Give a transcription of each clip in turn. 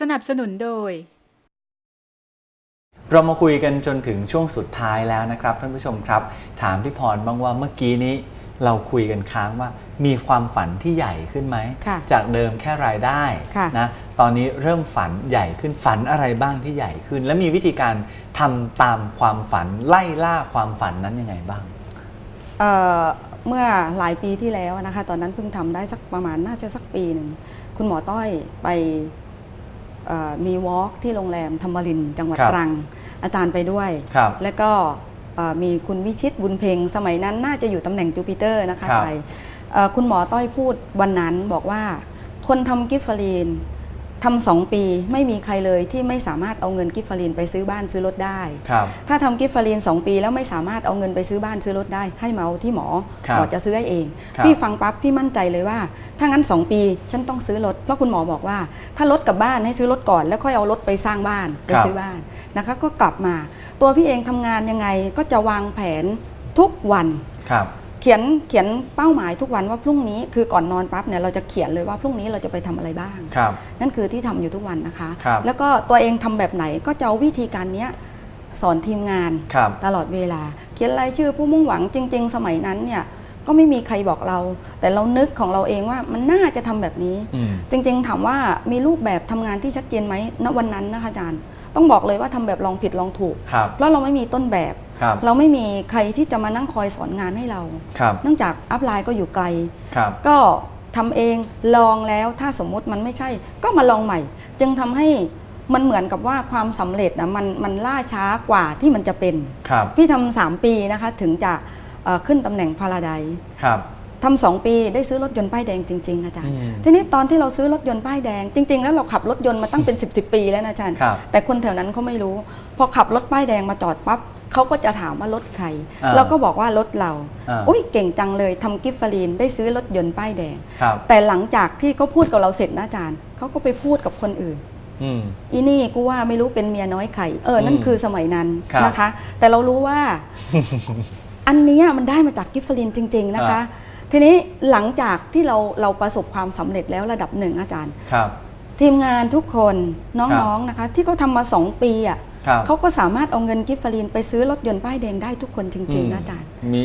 สนับสนุนโดย เรามาคุยกันจนถึงช่วงสุดท้ายแล้วนะครับท่านผู้ชมครับ ถามพี่พรบ้างว่าเมื่อกี้นี้ เราคุยกันค้างว่า มีความฝันที่ใหญ่ขึ้นไหม ค่ะจากเดิมแค่รายได้ค่ะนะตอนนี้เริ่มฝันใหญ่ขึ้นฝันอะไรบ้างที่ใหญ่ขึ้น และมีวิธีการทำตามความฝันไล่ล่าความฝันนั้นยังไงบ้าง เอ่อเมื่อหลายปีที่แล้วนะคะ ตอนนั้นเพิ่งทำได้สักประมาณน่าจะสักปีหนึ่ง คุณหมอต้อยไปเอ่อ มีวอล์กที่โรงแรมธรรมรินทร์จังหวัดครับ ตรัง อาจารย์ไปด้วย ครับ แล้วก็เอ่อมีคุณวิชิตบุญเพ็งสมัยนั้นน่าจะอยู่ตำแหน่งจูปิเตอร์นะคะครับ ไปเอ่อคุณหมอต้อยพูดวันนั้นบอกว่า คนทำกิฟฟารีน ทำสองปีไม่มีใครเลยที่ไม่สามารถเอาเงินกิฟฟารีนไปซื้อบ้านซื้อรถได้ ครับถ้าทำกิฟต์ฟารีน2ปีแล้วไม่สามารถเอาเงินไปซื้อบ้านซื้อรถได้ ให้มาเอาที่หมอครับหมอจะซื้อให้เอง ครับ พี่ฟังปั๊บพี่มั่นใจเลยว่า ถ้างั้น 2 ปีฉันต้องซื้อรถเพราะคุณหมอบอกว่า ถ้ารถกับบ้านให้ซื้อรถก่อน แล้วค่อยเอารถไปสร้างบ้านไปซื้อบ้านนะคะ ก็กลับมา ตัวพี่เองทำงานยังไงก็จะวางแผนทุกวัน ครับ เขียนเขียนเป้าหมายทุกวันว่าพรุ่งนี้คือก่อนนอนปั๊บเนี่ยเราจะเขียนเลยว่าพรุ่งนี้เราจะไปทำอะไรบ้างครับนั่นคือที่ทำอยู่ทุกวันนะคะครับแล้วก็ตัวเองทำแบบไหนก็จะเอาวิธีการเนี้ยสอนทีมงานครับตลอดเวลา เขียนรายชื่อผู้มุ่งหวังจริง ๆ สมัยนั้นเนี่ยก็ไม่มีใครบอกเรา แต่เรานึกของเราเองว่ามันน่าจะทำแบบนี้อืมจริง ๆ ถามว่ามีรูปแบบทำงานที่ชัดเจนไหมณวันนั้นนะคะอาจารย์ ต้องบอกเลยว่าทำแบบลองผิดลองถูกครับเพราะเราไม่มีต้นแบบ ครับเราไม่มีใครที่จะมานั่งคอยสอนงานให้เรา ครับเนื่องจากอัพไลน์ก็อยู่ไกล ครับ ก็ทำเองลองแล้วถ้าสมมุติมันไม่ใช่ ก็มาลองใหม่ จึงทำให้มันเหมือนกับว่าความสำเร็จนะมันมันล่าช้ากว่าที่มันจะเป็น ครับ พี่ทำสามปีนะคะถึงจะเอ่อขึ้นตำแหน่งพาราได ครับ ทำสองปีได้ซื้อรถยนต์ป้ายแดงจริงๆอาจารย์ อืมทีนี้ตอนที่เราซื้อรถยนต์ป้ายแดง จริง ๆ แล้วเราขับรถยนต์มาตั้งเป็น 10บสปีแล้วนะอาจารย์ ครับแต่คนแถวนั้นเขาไม่รู้ พอขับรถป้ายแดงมาจอดปั๊บ เขาก็จะถามว่ารถใคร อ่าเราก็บอกว่ารถเรา อ่า อุ้ยเก่งจังเลยทำกิฟต์ฟารีนได้ซื้อรถยนต์ป้ายแดง ครับแต่หลังจากที่เขาพูดกับเราเสร็จนะอาจารย์เขาก็ไปพูดกับคนอื่น อืม อีนี่กูว่าไม่รู้เป็นเมียน้อยไข่เออ นั่นอืมคือสมัยนั้นครับนะคะ แต่เรารู้ว่า อันเนี้ยมันได้มาจากกิฟฟลินจริง ๆ นะคะทีนี้หลังจากที่เราเราประสบความสำเร็จแล้วระดับหนึ่งอาจารย์ ครับ ทีมงานทุกคนน้องๆนะคะ ที่เขาทำมา2ปีอะครับ เขาก็สามารถเอาเงินกิฟฟลินไปซื้อรถยนต์ป้ายแดงได้ทุกคนจริง ๆ นะอาจารย์มี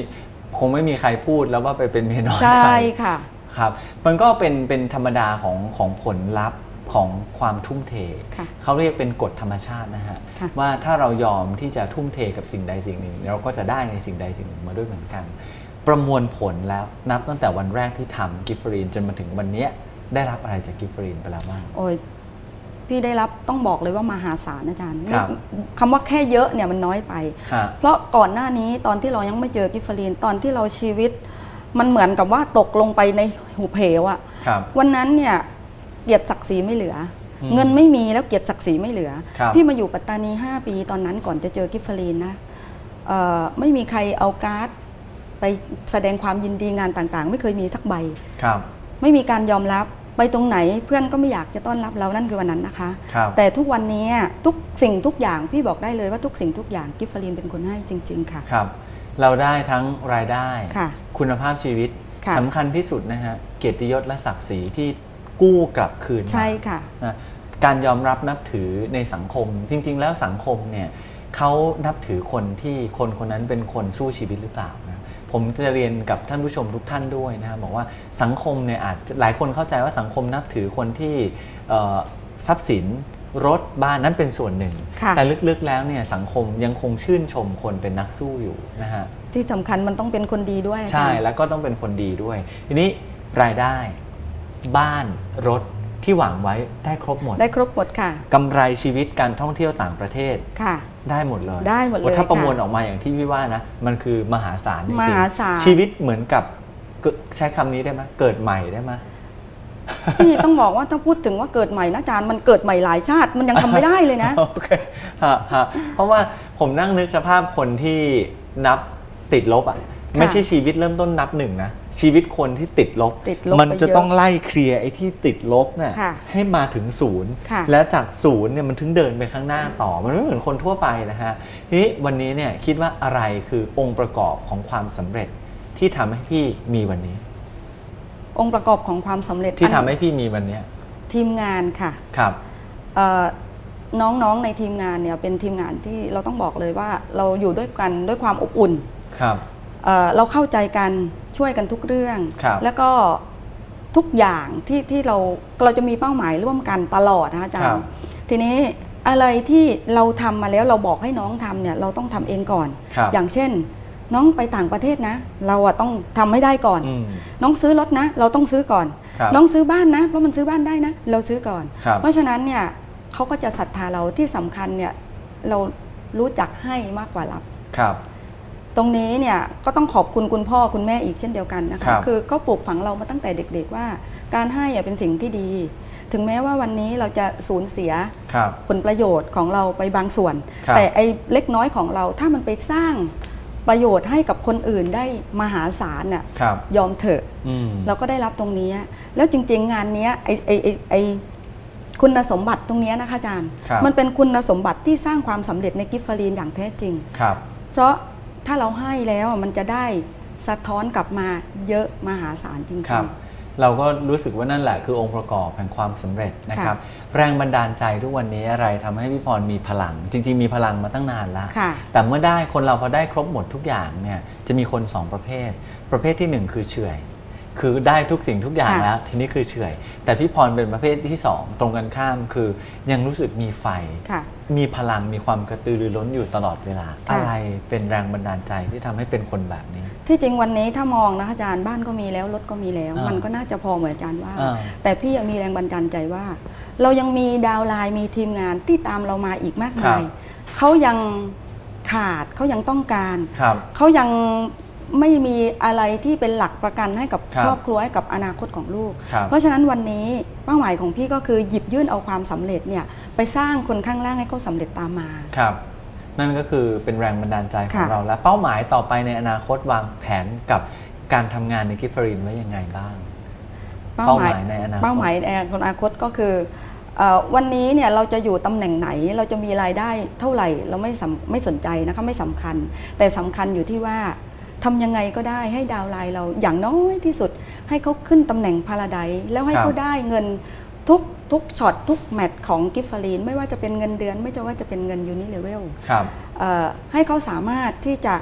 คงไม่มีใครพูดแล้วว่าไปเป็นเมียน้อยใช่ใครค่ะครับมันก็เป็นเป็นธรรมดาของของผลลัพธ์ของความทุ่มเทค่ะเขาเรียกเป็นกฎธรรมชาตินะฮะค่ะว่าถ้าเรายอมที่จะทุ่มเทกับสิ่งใดสิ่งหนึ่ง เราก็จะได้ในสิ่งใดสิ่งหนึ่งมาด้วยเหมือนกัน ประมวลผลแล้วนับตั้งแต่วันแรกที่ทำกิฟฟรีนจนมาถึงวันเนี้ยได้รับอะไรจากกิฟฟรีนไปแล้วบ้างโอ้ย พี่ได้รับต้องบอกเลยว่ามหาศาลอาจารย์ครับคำว่าแค่เยอะเนี่ยมันน้อยไป ฮะ เพราะก่อนหน้านี้ตอนที่เรายังไม่เจอกิฟฟรีนตอนที่เราชีวิต มันเหมือนกับว่าตกลงไปในหุบเหวอะ ครับ วันนั้นเนี่ยเกียรติศักดิ์ศรีไม่เหลืออมเงินไม่มีแล้วเกียรติศักดิ์ศรีไม่เหลือ ครับพี่มาอยู่ปัตตานี 5 ปีตอนนั้นก่อนจะเจอกิฟฟรีนนะเอ่อไม่มีใครเอาการ์ดไปแสดงความยินดีงานต่างๆ ไม่เคยมีสักใบ ครับ ไม่มีการยอมรับ ไปตรงไหนเพื่อนก็ไม่อยากจะต้อนรับเรานั่นคือวันนั้นนะคะครับแต่ทุกวันนี้ทุกสิ่งทุกอย่างพี่บอกได้เลยว่าทุกสิ่งทุกอย่างกิฟฟลินเป็นคนให้จริง ๆ ค่ะครับเราได้ทั้งรายได้ค่ะคุณภาพชีวิตค่ะสำคัญที่สุดนะฮะเกียรติยศและศักดิ์ศรีที่กู้กลับคืนมาใช่ค่ะนะการยอมรับนับถือในสังคม จริง ๆ แล้วสังคมเนี่ยเขานับถือคนที่คนคนนั้นเป็นคนสู้ชีวิตหรือเปล่านะ ผมจะเรียนกับท่านผู้ชมทุกท่านด้วยนะบอกว่าสังคมเนี่ยอาจจะหลายคนเข้าใจว่าสังคมนับถือคนที่เอ่อทรัพย์สินรถบ้านนั้นเป็นส่วนหนึ่งค่ะแต่ลึกๆแล้วเนี่ยสังคมยังคงชื่นชมคนเป็นนักสู้อยู่นะฮะที่สำคัญมันต้องเป็นคนดีด้วยอาใช่จารย์แล้วก็ต้องเป็นคนดีด้วย ทีนี้รายได้บ้านรถที่หวังไว้ได้ครบหมด ได้ครบหมดค่ะกำไรชีวิตการท่องเที่ยวต่างประเทศค่ะ ได้หมดเลยได้หมดเลยโอ้ถ้าประมวลค่ะออกมาอย่างที่พี่ว่านะ มันคือมหาศาลจริงๆมหาศาลชีวิตเหมือนกับเกิดใช้คำนี้ได้ไหมเกิดใหม่ได้ไหมพี่ต้องบอกว่าถ้าพูดถึงว่าเกิดใหม่นะอาจารย์มันเกิดใหม่หลายชาติมันยังทำไม่ได้เลยนะโอเคฮะฮะเพราะว่าผมนั่งนึกสภาพคนที่นับติดลบอะ ไม่ใช่ชีวิตเริ่มต้นนับหนึ่งนะชีวิตคนที่ติดลบติดลบมันไปจะเยอะต้องไล่เคลียร์ไอ้ที่ติดลบเนี่ยค่ะให้มาถึงศูนย์ค่ะแล้วจากศูนย์เนี่ยมันถึงเดินไปข้างหน้าต่อมันไม่เหมือนคนทั่วไปนะฮะทีนี้วันนี้เนี่ยคิดว่าอะไรคือองค์ประกอบของความสำเร็จที่ทำให้พี่มีวันนี้ องค์ประกอบของความสำเร็จที่ทำอันให้พี่มีวันเนี้ยทีมงานค่ะครับเอ่อน้องๆในทีมงานเนี่ยเป็นทีมงานที่เราต้องบอกเลยว่าเราอยู่ด้วยกันด้วยความอบอุ่นครับ เอ่อเราเข้าใจกันช่วยกันทุกเรื่อง ครับแล้วก็ทุกอย่างที่ที่เราเราจะมีเป้าหมายร่วมกันตลอดนะคะอาจารครัย์ บ ทีนี้อะไรที่เราทำมาแล้วเราบอกให้น้องทำเนี่ยเราต้องทำเองก่อน ครับอย่างเช่น น้องไปต่างประเทศนะ เราอะต้องทำให้ได้ก่อน อืม น้องซื้อรถนะ เราต้องซื้อก่อน ครับน้องซื้อบ้านนะเพราะมันซื้อบ้านได้นะ เราซื้อก่อน ครับ เพราะฉะนั้นเนี่ยเขาก็จะศรัทธาเราที่สำคัญเนี่ยเรารู้จักให้มากกว่ารับ ครับ ตรงนี้เนี่ยก็ต้องขอบคุณคุณพ่อคุณแม่อีกเช่นเดียวกันนะครัคะบคือเขาปลูกฝังเรามาตั้งแต่เด็กๆว่า การให้อะเป็นสิ่งที่ดี ถึงแม้ว่าวันนี้เราจะสูญเสียครับผลประโยชน์ของเราไปบางส่วน ครับ แต่ไอ้เล็กน้อยของเราถ้ามันไปสร้างประโยชน์ให้กับคนอื่นได้มหาศาลน่ะครับ ยอมเถอะ อืม เราก็ได้รับตรงนี้ แล้วจริงๆ งานเนี้ยไอ้ไอ้ไอ้ไอ้คุณสมบัติตรงเนี้ยนะคะอาจารย์ ครับ มันเป็นคุณสมบัติที่สร้างความสำเร็จในกิฟฟารีนอย่างแท้จริง ครับ เพราะ ถ้าเราให้แล้วอะมันจะได้สะท้อนกลับมาเยอะมหาศาลจริงครับ เราก็รู้สึกว่านั่นแหละคือองค์ประกอบแห่งความสำเร็จนะครับ แรงบันดาลใจทุกวันนี้อะไรทำให้พี่พรมีพลัง จริง ๆ มีพลังมาตั้งนานแล้วค่ะแต่เมื่อได้คนเราพอได้ครบหมดทุกอย่างเนี่ยจะมีคนสองประเภท ประเภทที่หนึ่งคือเฉื่อยคือได้ทุกสิ่งทุกอย่างค่ะแล้ว ทีนี้คือเฉื่อย แต่พี่พรเป็นประเภทที่สองตรงกันข้ามคือยังรู้สึกมีไฟค่ะ มีพลังมีความกระตือรือร้นอยู่ตลอดเวลา ค่ะ อะไรเป็นแรงบันดาลใจที่ทำให้เป็นคนแบบนี้ ที่จริงวันนี้ถ้ามองนะคะอาจารย์บ้านก็มีแล้วรถก็มีแล้ว อ่ามัมันก็น่าจะพอเหมือนอาจารย์ว่า อ่า แต่พี่ยังมีแรงบันดาลใจว่า เรายังมีดาวน์ไลน์มีทีมงานที่ตามเรามาอีกมากมายเขายังขาดเขายังต้องการ ครับ เขายัง ไม่มีอะไรที่เป็นหลักประกันให้กับครับครอบครัวให้กับอนาคตของลูก ครับเพราะฉะนั้นวันนี้เป้าหมายของพี่ก็คือหยิบยื่นเอาความสำเร็จเนี่ยไปสร้างคนข้างล่างให้เขาสำเร็จตามมา ครับ นั่นก็คือเป็นแรงบันดาลใจของค่ะ เราและเป้าหมายต่อไปในอนาคตวางแผนกับการทำงานในกิฟฟรินไว้ยังไงบ้าง เป้าหมายในอนาคต เป้าหมายในอนาคตก็คือเอ่อวันนี้เนี่ยเราจะอยู่ตำแหน่งไหนเราจะมีรายได้เท่าไหร่เราไม่สำไม่สนใจนะคะไม่สำคัญ แต่สำคัญอยู่ที่ว่า ทำยังไงก็ได้ให้ดาวน์ไลน์เราอย่างน้อยที่สุด ให้เขาขึ้นตำแหน่งพาราไดแล้วให้ครับเขาได้เงินทุกทุกช็อตทุกแมตช์ของกิฟฟารีนไม่ว่าจะเป็นเงินเดือน ไม่ว่าจะเป็นเงินยูนิเลเวลครับเอ่อให้เขาสามารถที่จะ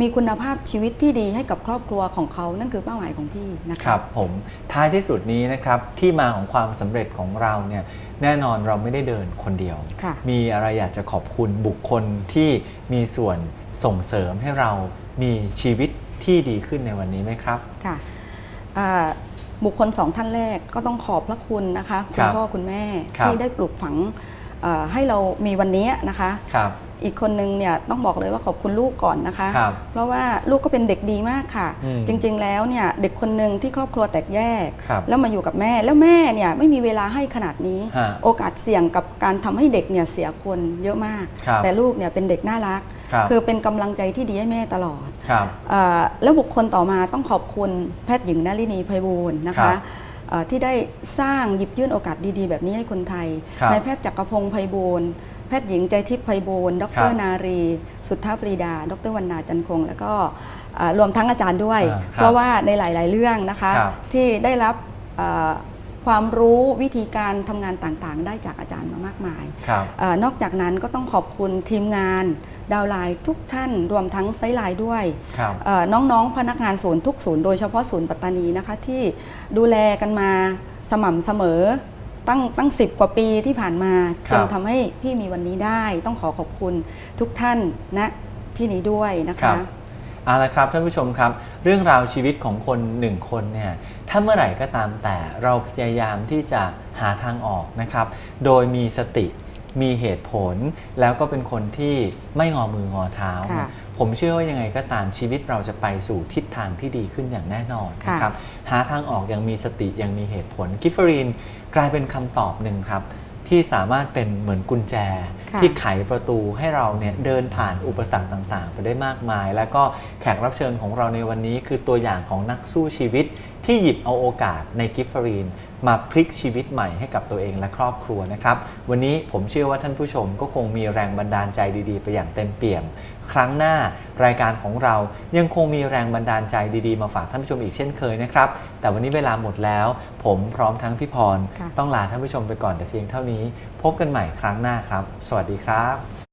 มีคุณภาพชีวิตที่ดีให้กับครอบครัวของเขานั่นคือเป้าหมายของพี่นะคคะรับผมท้ายที่สุดนี้นะครับที่มาของความสำเร็จของเราเนี่ยแน่นอนเราไม่ได้เดินคนเดียวค่ะมีอะไรอยากจะขอบคุณบุคคลที่มีส่วนส่งเสริมให้เรา มีชีวิตที่ดีขึ้นในวันนี้ไหมครับค่ะอ่าบุคคลสองท่านแรกก็ต้องขอบพระคุณนะคะคคุรัณบพ่อคุณแม่ครับที่ได้ปลูกฝังเอ่อให้เรามีวันนี้นะคะครับอีกคนนึงเนี่ยต้องบอกเลยว่าขอบคุณลูกก่อนนะคะครับเพราะว่าลูกก็เป็นเด็กดีมากค่ะอืมจริงๆแล้วเนี่ยเด็กคนหนึ่งที่ครอบครัวแตกแยกครับแล้วมาอยู่กับแม่แล้วแม่เนี่ยไม่มีเวลาให้ขนาดนี้ฮะโอกาสเสี่ยงกับการทำให้เด็กเนี่ยเสียคนเยอะมากครับแต่ลูกเนี่ยเป็นเด็กน่ารัก ครับคือเป็นกำลังใจที่ดีให้แม่ตลอดครับเอ่อแล้วบุคคลต่อมาต้องขอบคุณแพทย์หญิงนารินีไพบูลย์นะครัคะบเอ่อที่ได้สร้างหยิบยื่นโอกาสดีๆ แบบนี้ให้คนไทยครับนายแพทย์จักรพงศ์ไพบูลย์แพทย์หญิงใจทิพย์ไพบูลย์ดครัรบนารี สุทธาปรีดา ดรวรรณาจันคง แล้วก็เอ่อรวมทั้งอาจารย์ด้วยอ่าครับเพราะว่าในหลาย ๆ เรื่องนะคะครับที่ได้รับเอ่อความรู้วิธีการทำงานต่าง ๆ ได้จากอาจารย์มามากมายครับเออนอกจากนั้นก็ต้องขอบคุณทีมงาน ดาวน์ไลน์ทุกท่านรวมทั้งไซต์ไลน์ด้วยครับเอ่อน้องๆพนักงานศูนย์ทุกศูนย์โดยเฉพาะศูนย์ปัตตานีนะคะที่ดูแลกันมาสม่ำเสมอตั้งตั้งสิบกว่าปีที่ผ่านมาครัจบนทำให้พี่มีวันนี้ได้ ต้องขอขอบคุณทุกท่านณที่นี้ด้วยนะครัคะบเอาละครับท่านผู้ชมครับ เรื่องราวชีวิตของคนหนึ่งคนเนี่ยถ้าเมื่อไหร่ก็ตามแต่เราพยายามที่จะหาทางออกนะครับ โดยมีสติ มีเหตุผล แล้วก็เป็นคนที่ไม่งอมืองอเท้า ค่ะผมเชื่อว่ายังไงก็ตามชีวิตเราจะไปสู่ทิศทางที่ดีขึ้นอย่างแน่นอนค่ะ นะครับหาทางออกอย่างมีสติอย่างมีเหตุผลกิฟเฟอรีนกลายเป็นคำตอบหนึ่งครับ ที่สามารถเป็นเหมือนกุญแจ ค่ะ ที่ไขประตูให้เราเนี่ยเดินผ่านอุปสรรคต่างๆ ไปได้มากมาย แล้วก็แขกรับเชิญของเราในวันนี้คือตัวอย่างของนักสู้ชีวิตที่หยิบเอาโอกาสในกิฟฟรีนมาพลิกชีวิตใหม่ให้กับตัวเองและครอบครัวนะครับ วันนี้ผมเชื่อว่าท่านผู้ชมก็คงมีแรงบันดาลใจดีๆ ไปอย่างเต็มเปี่ยม ครั้งหน้ารายการของเรายังคงมีแรงบันดาลใจดีๆ มาฝากท่านผู้ชมอีกเช่นเคยนะครับ แต่วันนี้เวลาหมดแล้ว ผมพร้อมทั้งพี่พรค่ะต้องลาท่านผู้ชมไปก่อนแต่เพียงเท่านี้ พบกันใหม่ครั้งหน้าครับ สวัสดีครับ